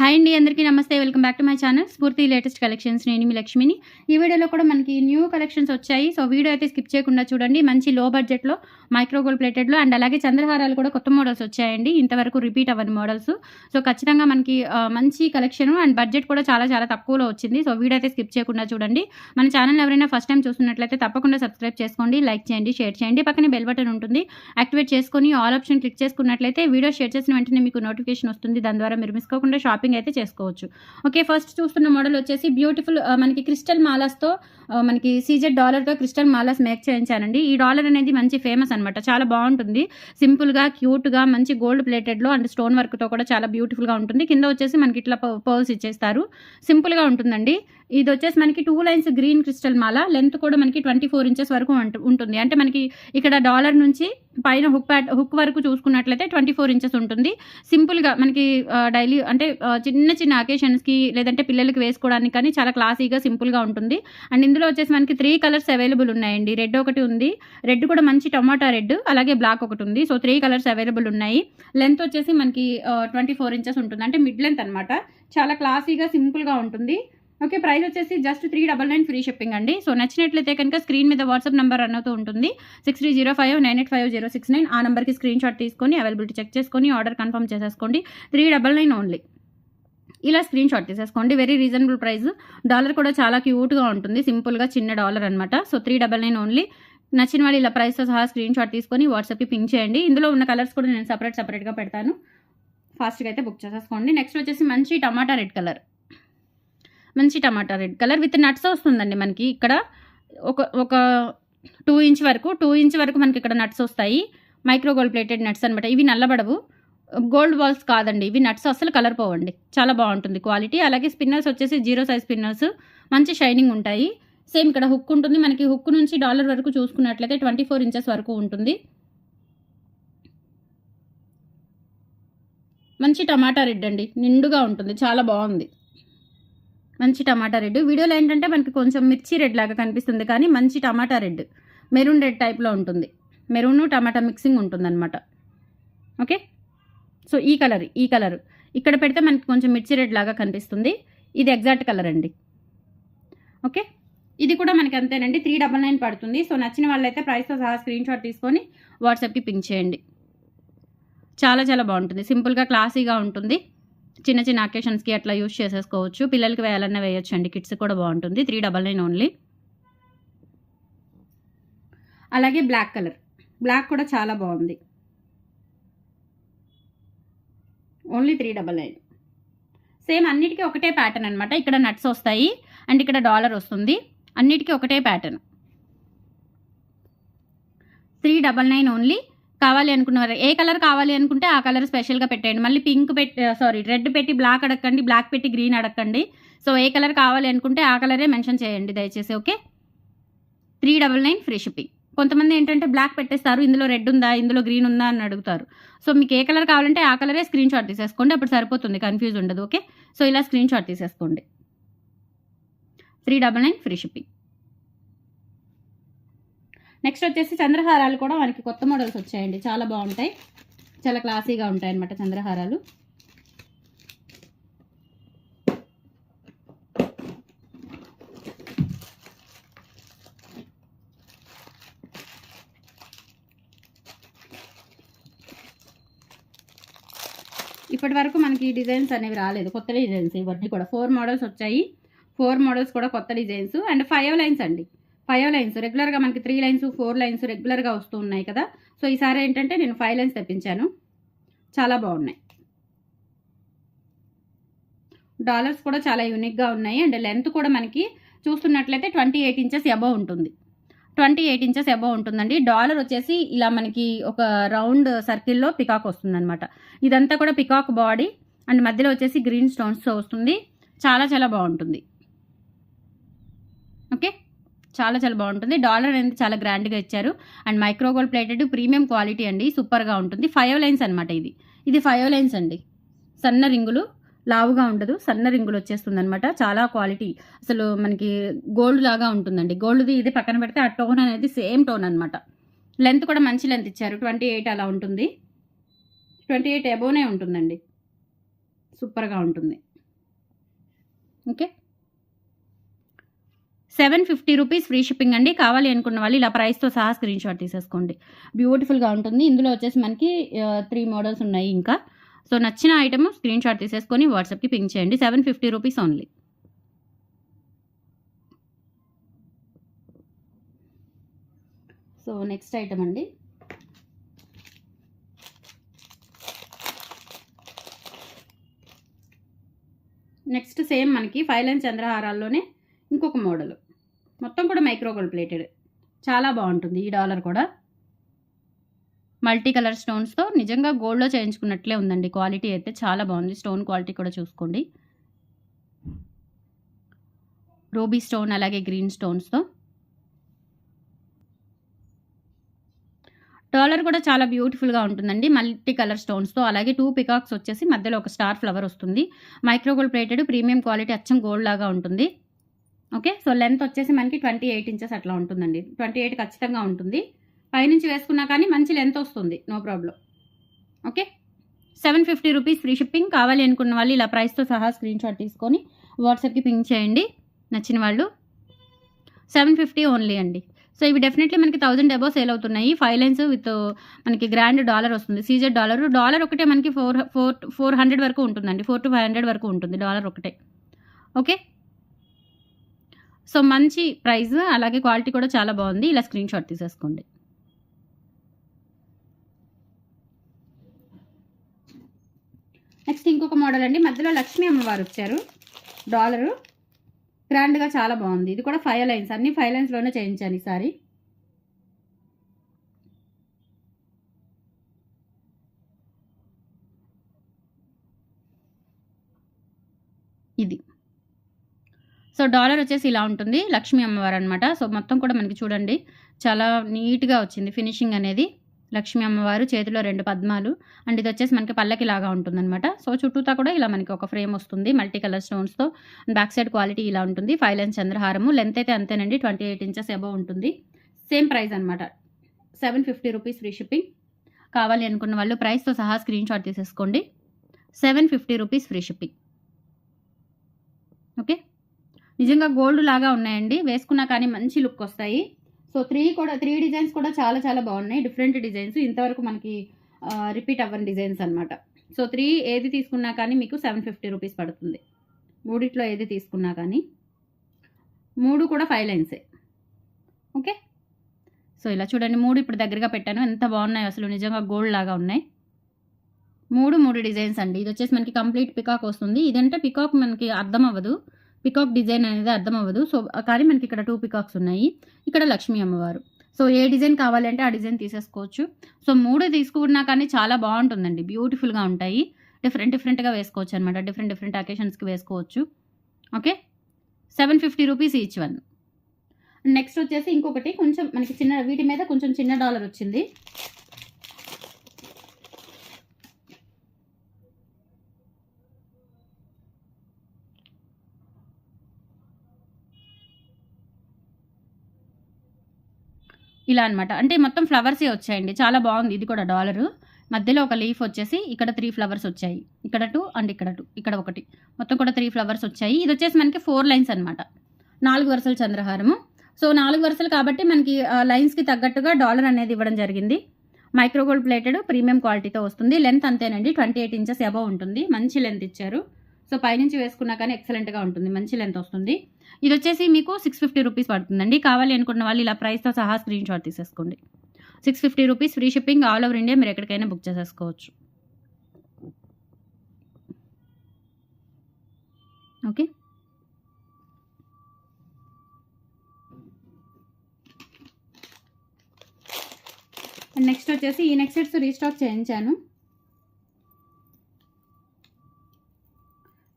Hi అండి అందరికీ నమస్తే. Welcome back to my channel Spoorthi latest collections నేను మీ లక్ష్మిని. ఈ వీడియోలో కూడా మనకి న్యూ కలెక్షన్స్ వచ్చాయి. సో వీడియో అయితే స్కిప్ చేయకుండా చూడండి. మంచి లో బడ్జెట్లో మైక్రో గోల్డ్ ప్లేటెడ్లో అండ్ అలాగే చంద్రహారాలు కూడా కొత్త మోడల్స్ వచ్చాయండి. ఇంతవరకు రిపీట్ అవ్వని మోడల్స్ సో ఖచ్చితంగా మనకి మంచి కలెక్షన్ అండ్ బడ్జెట్ కూడా చాలా చాలా తక్కువలో వచ్చింది. సో వీడియో అయితే స్కిప్ చేయకుండా చూడండి. మన ఛానల్ ఎవరైనా ఫస్ట్ టైం చూస్తున్నట్లయితే తప్పకుండా సబ్స్క్రైబ్ చేసుకోండి లైక్ చేయండి షేర్ చేయండి. పక్కనే బెల్ బటన్ ఉంటుంది. యాక్టివేట్ చేసుకొని ఆల్ ఆప్షన్ క్లిక్ చేసుకున్నట్లయితే వీడియో షేర్ చేసిన వెంటనే మీకు నోటిఫికేషన్ వస్తుంది. దాని ద్వారా మీరు మిస్ కాకుండా షాపింగ్ అయితే చేసుకోవచ్చు. ఓకే ఫస్ట్ చూస్తున్న మోడల్ వచ్చేసి బ్యూటిఫుల్ మనకి క్రిస్టల్ మాలాస్తో మనకి సీజెడ్ డాలర్తో క్రిస్టల్ మాలాస్ మేక్ చేయించానండి. ఈ డాలర్ అనేది మంచి ఫేమస్ అనమాట చాలా బాగుంటుంది. సింపుల్గా క్యూట్గా మంచి గోల్డ్ ప్లేటెడ్లో అండ్ స్టోన్ వర్క్తో కూడా చాలా బ్యూటిఫుల్గా ఉంటుంది. కింద వచ్చేసి మనకి ఇట్లా పర్ల్స్ ఇచ్చేస్తారు. సింపుల్గా ఉంటుందండి. ఇది వచ్చేసి మనకి టూ లైన్స్ గ్రీన్ క్రిస్టల్ మాల. లెంత్ కూడా మనకి ట్వంటీ ఫోర్ ఇంచెస్ వరకు ఉంటుంది. అంటే మనకి ఇక్కడ డాలర్ నుంచి పైన హుక్ ప్యాట్ హుక్ వరకు చూసుకున్నట్లయితే ట్వంటీ ఫోర్ ఇంచెస్ ఉంటుంది సింపుల్గా మనకి డైలీ అంటే చిన్న చిన్న అకేషన్స్కి లేదంటే పిల్లలకి వేసుకోవడానికి కానీ చాలా క్లాసీగా సింపుల్గా ఉంటుంది. అండ్ ఇందులో వచ్చేసి మనకి త్రీ కలర్స్ అవైలబుల్ ఉన్నాయండి. రెడ్ ఒకటి ఉంది. రెడ్ కూడా మంచి టమాటా రెడ్ అలాగే బ్లాక్ ఒకటి ఉంది. సో త్రీ కలర్స్ అవైలబుల్ ఉన్నాయి. లెంత్ వచ్చేసి మనకి ట్వంటీ ఫోర్ ఇంచెస్ ఉంటుంది. అంటే మిడ్ లెంత్ అనమాట చాలా క్లాసీగా సింపుల్గా ఉంటుంది. ఓకే ప్రైస్ వచ్చేసి just three double nine free shipping అండి. సో నచ్చినట్లయితే కనుక స్క్రీన్ మీద వాట్సాప్ నెంబర్ రన్ అవుతూ ఉంటుంది. Six three zero five nine eight five zero six nine ఆ నెంబర్కి స్క్రీన్ షాట్ తీసుకొని అవైలబిలిటీ చెక్ చేసుకొని ఆర్డర్ కన్ఫర్మ్ చేసేసుకోండి. త్రీ డబల్ నైన్ ఓన్లీ ఇలా స్క్రీన్ షాట్ తీసేసుకోండి. వెరీ రీజనబుల్ ప్రైస్ డాలర్ కూడా చాలా క్యూట్గా ఉంటుంది. సింపుల్గా చిన్న డాలర్ అనమాట so three double nine only నచ్చిన వాళ్ళు ఇలా ప్రైస్తో సహా స్క్రీన్ షాట్ తీసుకొని వాట్సాప్కి పింక్ చేయండి. ఇందులో ఉన్న కలర్స్ కూడా నేను సపరేట్ సపరేట్గా పెడతాను. ఫాస్ట్గా అయితే బుక్ చేసేసుకోండి. నెక్స్ట్ వచ్చేసి మంచి టమాటా రెడ్ కలర్ మంచి tomato red colour with nuts వస్తుందండి మనకి ఇక్కడ. ఒక ఒక టూ ఇంచ్ వరకు టూ ఇంచ్ వరకు మనకి ఇక్కడ నట్స్ వస్తాయి. మైక్రో గోల్డ్ ప్లేటెడ్ నట్స్ అనమాట ఇవి నల్లబడవు. గోల్డ్ బాల్స్ కాదండి. ఇవి నట్స్ అస్సలు కలర్ పోవండి. చాలా బాగుంటుంది క్వాలిటీ. అలాగే స్పిన్నర్స్ వచ్చేసి జీరో సైజ్ స్పిన్నర్స్. మంచి షైనింగ్ ఉంటాయి. సేమ్ ఇక్కడ హుక్ ఉంటుంది. మనకి హుక్ నుంచి డాలర్ వరకు చూసుకున్నట్లయితే ట్వంటీ ఫోర్ ఇంచెస్ వరకు ఉంటుంది. మంచి టమాటా రెడ్ అండి. నిండుగా ఉంటుంది. చాలా బాగుంది. మంచి టమాటా రెడ్. వీడియోలో ఏంటంటే మనకి కొంచెం మిర్చి రెడ్ లాగా కనిపిస్తుంది కానీ మంచి టమాటా రెడ్. మెరూన్ రెడ్ టైప్లో ఉంటుంది. మెరూన్ టమాటా మిక్సింగ్ ఉంటుందన్నమాట. ఓకే? సో ఈ కలర్ ఈ కలర్. ఇక్కడ పెడితే మనకి కొంచెం మిర్చి రెడ్ లాగా కనిపిస్తుంది. ఇది ఎగ్జాక్ట్ కలర్ అండి. ఓకే? ఇది కూడా మనకి అంతేనండి. త్రీ డబల్ నైన్ పడుతుంది. సో నచ్చిన వాళ్ళైతే ప్రైస్తో సహా స్క్రీన్ షాట్ తీసుకొని వాట్సాప్కి పింక్ చేయండి. చాలా చాలా బాగుంటుంది. సింపుల్గా క్లాసీగా ఉంటుంది. చిన్న చిన్న అకేషన్స్కి అట్లా యూస్ చేసేసుకోవచ్చు. పిల్లలకి వేయాలన్నా వేయొచ్చు అండి కిడ్స్ కూడా బాగుంటుంది. త్రీ డబల్ నైన్ ఓన్లీ అలాగే బ్లాక్ కలర్ బ్లాక్ కూడా చాలా బాగుంది. Only three double nine same అన్నిటికీ ఒకటే ప్యాటర్న్ అనమాట ఇక్కడ నట్స్ వస్తాయి. అండ్ ఇక్కడ డాలర్ వస్తుంది. అన్నిటికీ ఒకటే pattern three double nine only కావాలి అనుకున్నారు ఏ కలర్ కావాలి అనుకుంటే ఆ కలర్ స్పెషల్గా పెట్టేయండి. మళ్ళీ పింక్ పెట్టి సారీ రెడ్ పెట్టి బ్లాక్ అడగండి బ్లాక్ పెట్టి గ్రీన్ అడగండి సో ఏ కలర్ కావాలి అనుకుంటే ఆ కలరే మెన్షన్ చేయండి దయచేసి okay? Three double nine free shipping. కొంతమంది ఏంటంటే బ్లాక్ పెట్టేస్తారు ఇందులో రెడ్ ఉందా ఇందులో గ్రీన్ ఉందా అని అడుగుతారు. సో మీకు ఏ కలర్ కావాలంటే ఆ కలరే స్క్రీన్ షాట్ తీసేసుకోండి అప్పుడు సరిపోతుంది కన్ఫ్యూజ్ ఉండదు ఓకే? సో ఇలా స్క్రీన్ షాట్ తీసేసుకోండి. Three double nine free shipping. Next వచ్చేసి చంద్రహారాలు కూడా మనకి కొత్త మోడల్స్ వచ్చాయండి. చాలా బాగుంటాయి. చాలా క్లాసీగా ఉంటాయి అన్నమాట చంద్రహారాలు. ఇప్పటి వరకు మనకి ఈ డిజైన్స్ అనేవి రాలేదు. కొత్త డిజైన్స్ ఇవన్నీ కూడా. ఫోర్ మోడల్స్ వచ్చాయి. ఫోర్ మోడల్స్ కూడా కొత్త డిజైన్స్. అండ్ ఫైవ్ లైన్స్ అండి. ఫైవ్ లైన్స్ రెగ్యులర్గా మనకి త్రీ లైన్స్ ఫోర్ లైన్స్ రెగ్యులర్గా వస్తూ ఉన్నాయి కదా. సో ఈసారి ఏంటంటే నేను ఫైవ్ లైన్స్ తెప్పించాను. చాలా బాగున్నాయి. డాలర్స్ కూడా చాలా యూనిక్గా ఉన్నాయి. అండ్ లెంత్ కూడా మనకి చూస్తున్నట్లయితే ట్వంటీ ఎయిట్ ఇంచెస్ అబవ్ ఉంటుంది. ట్వంటీ ఎయిట్ ఇంచెస్ అబవ్ ఉంటుందండి. డాలర్ వచ్చేసి ఇలా మనకి ఒక రౌండ్ సర్కిల్లో పికాక్ వస్తుందన్నమాట. ఇదంతా కూడా పికాక్ బాడీ అండ్ మధ్యలో వచ్చేసి గ్రీన్ స్టోన్స్తో వస్తుంది. చాలా చాలా బాగుంటుంది. ఓకే చాలా చాలా బాగుంటుంది. డాలర్ అనేది చాలా గ్రాండ్గా ఇచ్చారు. And micro gold plated premium quality అండి. సూపర్గా ఉంటుంది. ఫైవ్ లైన్స్ అనమాట ఇది. ఇది ఫైవ్ లైన్స్ అండి. సన్న రింగులు లావుగా ఉండదు. సన్న రింగులు వచ్చేస్తుంది అనమాట చాలా క్వాలిటీ. అసలు మనకి గోల్డ్ లాగా ఉంటుందండి. గోల్డ్ది ఇది పక్కన పెడితే ఆ టోన్ అనేది సేమ్ టోన్ అనమాట లెంత్ కూడా మంచి లెంత్ ఇచ్చారు. ట్వంటీ ఎయిట్ అలా ఉంటుంది. ట్వంటీ ఎయిట్ అబోనే ఉంటుందండి. సూపర్గా ఉంటుంది. Okay? Seven fifty rupees free shipping అండి. కావాలి అనుకున్న వాళ్ళు ఇలా ప్రైస్తో సహా స్క్రీన్ షాట్ తీసేసుకోండి. బ్యూటిఫుల్గా ఉంటుంది. ఇందులో వచ్చేసి మనకి త్రీ మోడల్స్ ఉన్నాయి ఇంకా. సో నచ్చిన ఐటమ్ స్క్రీన్ షాట్ తీసేసుకొని వాట్సాప్కి పింక్ చేయండి. Seven fifty rupees only so next item అండి. నెక్స్ట్ సేమ్ మనకి ఫైవ్ లైన్ చంద్రహారాల్లోనే ఇంకొక మోడల్ మొత్తం కూడా మైక్రోగోల్డ్ ప్లేటెడ్ చాలా బాగుంటుంది ఈ డాలర్ కూడా. మల్టీ కలర్ స్టోన్స్తో నిజంగా గోల్డ్లో చేయించుకున్నట్లే ఉందండి. క్వాలిటీ అయితే చాలా బాగుంది. స్టోన్ క్వాలిటీ కూడా చూసుకోండి. రోబీ స్టోన్ అలాగే గ్రీన్ స్టోన్స్తో డాలర్ కూడా చాలా బ్యూటిఫుల్గా ఉంటుందండి. మల్టీ కలర్ స్టోన్స్తో అలాగే టూ పికాక్స్ వచ్చేసి మధ్యలో ఒక స్టార్ ఫ్లవర్ వస్తుంది. Micro gold plated premium quality అచ్చం గోల్డ్ లాగా ఉంటుంది. ఓకే? సో లెంత్ వచ్చేసి మనకి ట్వంటీ ఎయిట్ ఇంచెస్ అట్లా ఉంటుందండి. ట్వంటీ ఎయిట్ ఖచ్చితంగా ఉంటుంది. పైనుంచి వేసుకున్నా కానీ మంచి లెంత్ వస్తుంది. No problem. Okay? Seven fifty rupees free shipping. కావాలి అనుకున్న వాళ్ళు ఇలా ప్రైస్తో సహా స్క్రీన్ షాట్ తీసుకొని వాట్సాప్కి పింక్ చేయండి. నచ్చిన వాళ్ళు. సెవెన్ ఫిఫ్టీ ఓన్లీ అండి. సో ఇవి డెఫినెట్లీ మనకి థౌజండ్ అబౌవ్ సేల్ అవుతున్నాయి. ఫైవ్ లైన్స్ విత్ మనకి గ్రాండ్ డాలర్ వస్తుంది. CZ dollar. డాలర్ ఒకటే మనకి ఫోర్ ఫోర్ ఫోర్ హండ్రెడ్ వరకు ఉంటుందండి. ఫోర్ టు ఫైవ్ హండ్రెడ్ వరకు ఉంటుంది డాలర్ ఒకటే. ఓకే? సో మంచి ప్రైస్ అలాగే క్వాలిటీ కూడా చాలా బాగుంది. ఇలా స్క్రీన్ షాట్ తీసేసుకోండి. నెక్స్ట్ ఇంకొక మోడల్ అండి. మధ్యలో లక్ష్మీ అమ్మవారు వచ్చారు. డాలరు. గ్రాండ్గా చాలా బాగుంది. ఇది కూడా ఫైవ్ లైన్స్. అన్ని ఫైవ్ లైన్స్లోనే చేయించాను ఈసారి ఇది సో డాలర్ వచ్చేసి ఇలా ఉంటుంది లక్ష్మీ అమ్మవారు అనమాట సో మొత్తం కూడా మనకి చూడండి చాలా నీట్గా వచ్చింది ఫినిషింగ్ అనేది. లక్ష్మీ అమ్మవారు చేతిలో రెండు పద్మాలు అండ్ ఇది వచ్చేసి మనకి పల్లకి లాగా ఉంటుందన్నమాట. సో చుట్టూతా కూడా ఇలా మనకి ఒక ఫ్రేమ్ వస్తుంది మల్టీ కలర్ స్టోన్స్తో బ్యాక్ సైడ్ క్వాలిటీ ఇలా ఉంటుంది ఫైవ్ లెన్స్ చంద్రహారము. లెంత్ అయితే అంతేనండి ట్వంటీ ఎయిట్ ఇంచెస్ అబవ్ ఉంటుంది. సేమ్ ప్రైస్ అనమాట seven fifty rupees free shipping. కావాలి అనుకున్న వాళ్ళు ప్రైస్తో సహా స్క్రీన్ షాట్ తీసేసుకోండి seven fifty rupees free shipping. Okay? నిజంగా గోల్డ్ లాగా ఉన్నాయండి. వేసుకున్నా కానీ మంచి లుక్ వస్తాయి. సో త్రీ కూడా త్రీ డిజైన్స్ కూడా చాలా చాలా బాగున్నాయి. Different designs. ఇంతవరకు మనకి రిపీట్ అవ్వని డిజైన్స్ అనమాట సో త్రీ ఏది తీసుకున్నా కానీ మీకు సెవెన్ ఫిఫ్టీ రూపీస్ పడుతుంది. మూడిట్లో ఏది తీసుకున్నా కానీ మూడు కూడా ఫైవ్ లైన్సే. ఓకే? సో ఇలా చూడండి. మూడు ఇప్పుడు దగ్గరగా పెట్టాను. ఎంత బాగున్నాయి అసలు. నిజంగా గోల్డ్ లాగా ఉన్నాయి. మూడు మూడు డిజైన్స్ అండి. ఇది వచ్చేసి మనకి కంప్లీట్ పికాక్ వస్తుంది. ఇదంటే పికాక్ మనకి అర్థం అవ్వదు. పికాక్ డిజైన్ అనేది అర్థం అవ్వదు సో కానీ మనకి ఇక్కడ టూ పికాక్స్ ఉన్నాయి. ఇక్కడ లక్ష్మీ అమ్మవారు. సో ఏ డిజైన్ కావాలంటే ఆ డిజైన్ తీసేసుకోవచ్చు. సో మూడు తీసుకున్నా కానీ చాలా బాగుంటుందండి. బ్యూటిఫుల్గా ఉంటాయి. డిఫరెంట్ డిఫరెంట్గా వేసుకోవచ్చు అనమాట డిఫరెంట్ డిఫరెంట్ అకేషన్స్కి వేసుకోవచ్చు. Okay? Seven fifty rupees each one. Next వచ్చేసి ఇంకొకటి కొంచెం మనకి చిన్న వీటి మీద కొంచెం చిన్న డాలర్ వచ్చింది. ఇలా అనమాట అంటే మొత్తం ఫ్లవర్సే వచ్చాయండి. చాలా బాగుంది. ఇది కూడా డాలరు. మధ్యలో ఒక లీఫ్ వచ్చేసి ఇక్కడ త్రీ ఫ్లవర్స్ వచ్చాయి. ఇక్కడ టూ అండ్ ఇక్కడ టూ. ఇక్కడ ఒకటి. మొత్తం కూడా త్రీ ఫ్లవర్స్ వచ్చాయి. ఇది వచ్చేసి మనకి ఫోర్ లైన్స్ అనమాట నాలుగు వరుసల చంద్రహారము. సో నాలుగు వరుసలు కాబట్టి మనకి లైన్స్కి తగ్గట్టుగా డాలర్ అనేది ఇవ్వడం జరిగింది. మైక్రోగోల్డ్ ప్లేటెడ్ ప్రీమియం క్వాలిటీతో వస్తుంది. లెంత్ అంతేనండి. ట్వంటీ ఎయిట్ ఇంచెస్ అబవ్ ఉంటుంది. మంచి లెంత్ ఇచ్చారు. సో పైనుంచి వేసుకున్నా కానీ ఎక్సలెంట్గా ఉంటుంది. మంచి లెంత్ వస్తుంది. ఇది వచ్చేసి మీకు సిక్స్ ఫిఫ్టీ రూపీస్ పడుతుందండి. కావాలి అనుకున్న వాళ్ళు ఇలా ప్రైస్తో సహా స్క్రీన్ షాట్ తీసేసుకోండి. Six fifty rupees free shipping all over India మీరు ఎక్కడికైనా బుక్ చేసేసుకోవచ్చు. ఓకే నెక్స్ట్ వచ్చేసి ఈ నెక్స్ట్ సెట్స్ రీస్టాక్ చేయించాను.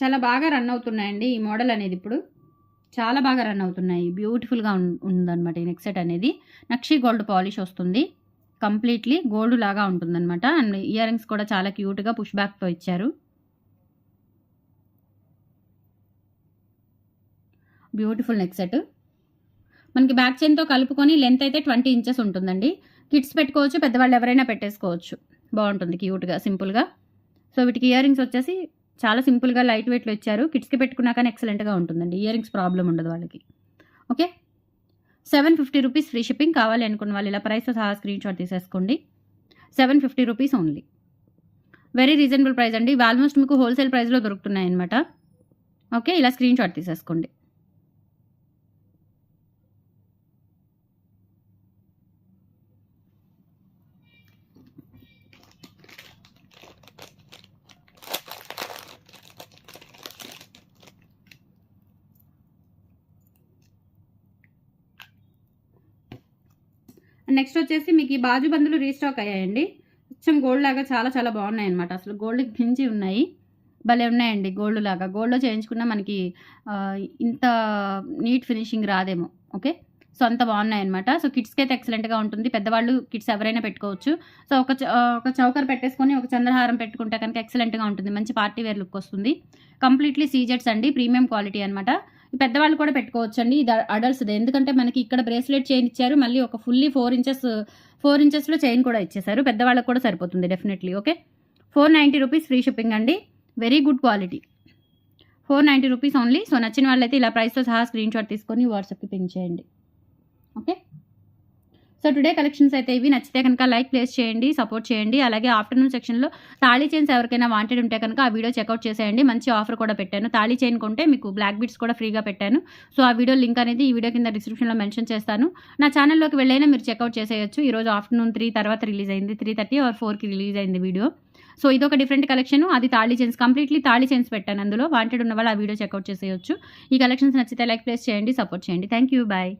చాలా బాగా రన్ అవుతున్నాయండి ఈ మోడల్ అనేది ఇప్పుడు. చాలా బాగా రన్ అవుతున్నాయి. బ్యూటిఫుల్గా ఉందన్నమాట ఈ నెక్ సెట్ అనేది. నక్షి గోల్డ్ పాలిష్ వస్తుంది. కంప్లీట్లీ గోల్డ్ లాగా ఉంటుందన్నమాట. అండ్ ఇయర్ రింగ్స్ కూడా చాలా క్యూట్గా పుష్ బ్యాక్తో ఇచ్చారు. బ్యూటిఫుల్ నెక్ సెట్ మనకి బ్యాక్ చైన్తో కలుపుకొని లెంత్ అయితే ట్వంటీ ఇంచెస్ ఉంటుందండి. కిడ్స్ పెట్టుకోవచ్చు పెద్దవాళ్ళు ఎవరైనా పెట్టేసుకోవచ్చు. బాగుంటుంది క్యూట్గా సింపుల్గా సో వీటికి ఇయర్ రింగ్స్ వచ్చేసి చాలా సింపుల్గా లైట్ వెయిట్లో ఇచ్చారు. కిడ్స్కి పెట్టుకున్నా కానీ ఎక్సలెంట్గా ఉంటుందండి. ఇయర్ రింగ్స్ ప్రాబ్లం ఉండదు వాళ్ళకి. Okay? Seven fifty rupees free shipping కావాలి అనుకున్న వాళ్ళు ఇలా ప్రైస్తో సహా స్క్రీన్ షాట్ తీసేసుకోండి. Seven fifty rupees only. Very reasonable price అండి. ఇవి ఆల్మోస్ట్ మీకు హోల్సేల్ ప్రైస్లో దొరుకుతున్నాయి అనమాట ఓకే? ఇలా స్క్రీన్ షాట్ తీసేసుకోండి. నెక్స్ట్ వచ్చేసి మీకు ఈ బాజు బందులు రీస్టాక్ అయ్యాయండి. కొంచెం గోల్డ్ లాగా చాలా చాలా బాగున్నాయి అనమాట అసలు గోల్డ్ పించి ఉన్నాయి. భలే ఉన్నాయండి గోల్డ్ లాగా. గోల్డ్లో చేయించుకున్న మనకి ఇంత నీట్ ఫినిషింగ్ రాదేమో. ఓకే సో అంత బాగున్నాయి అనమాట సో కిడ్స్కి అయితే ఎక్సలెంట్గా ఉంటుంది. పెద్దవాళ్ళు కిడ్స్ ఎవరైనా పెట్టుకోవచ్చు. సో ఒక ఒక చౌకర్ పెట్టేసుకొని ఒక చంద్రహారం పెట్టుకుంటే కనుక ఎక్సలెంట్గా ఉంటుంది. మంచి పార్టీ వేర్ లుక్ వస్తుంది. కంప్లీట్లీ సీజెట్స్ అండి. ప్రీమియం క్వాలిటీ అనమాట పెద్దవాళ్ళు కూడా పెట్టుకోవచ్చు అండి ఇది అడల్ట్స్ ఎందుకంటే మనకి ఇక్కడ బ్రేస్లెట్ చైన్ ఇచ్చారు. మళ్ళీ ఒక ఫుల్లీ ఫోర్ ఇంచెస్ ఫోర్ ఇంచెస్లో చైన్ కూడా ఇచ్చేసారు పెద్దవాళ్ళకి కూడా సరిపోతుంది definitely. Okay? Four ninety rupees free shipping అండి. Very good quality. Four ninety rupees only. So నచ్చిన వాళ్ళైతే ఇలా ప్రైస్తో సహా స్క్రీన్ షాట్ తీసుకొని వాట్సాప్కి పింక్ చేయండి. ఓకే? సో టుడే కలెక్షన్స్ అయితే ఇవి. నచ్చితే కనుక లైక్ ప్లేస్ చేయండి సపోర్ట్ చేయండి. అలాగే ఆఫ్టర్నూన్ సెక్షన్లో తాళీ చైన్స్ ఎవరికైనా వాంటెడ్ ఉంటే కనుక ఆ వీడియో చెక్అవుట్ చేసేయండి. మంచి ఆఫర్ కూడా పెట్టాను. తాళీ చైన్ కొంటే మీకు బ్లాక్ బీట్స్ కూడా ఫ్రీగా పెట్టాను. సో ఆ వీడియో లింక్ అనేది ఈ వీడియో కింద డిస్క్రిప్షన్లో మెన్షన్ చేస్తాను. నా ఛానల్లోకి వెళ్ళైనా మీరు చెక్అవుట్ చేసేయచ్చు. ఈరోజు ఆఫ్టర్నూన్ త్రీ తర్వాత రిలీజ్ అయింది. త్రీ థర్టీ ఆర్ ఫోర్కి రిలీజ్ అయింది వీడియో సో ఇది ఒక డిఫరెంట్ కలెక్షన్ అది తాళీ చైన్స్ కంప్లీట్లీ తాళీ చైన్స్ పెట్టాను అందులో. వాంటెడ్ ఉన్న వాళ్ళు ఆ వీడియో చెక్అవుట్ చేసేయచ్చు. ఈ కలెక్షన్స్ నచ్చితే లైక్ ప్లేస్ చేయండి సపోర్ట్ చేయండి. Thank you bye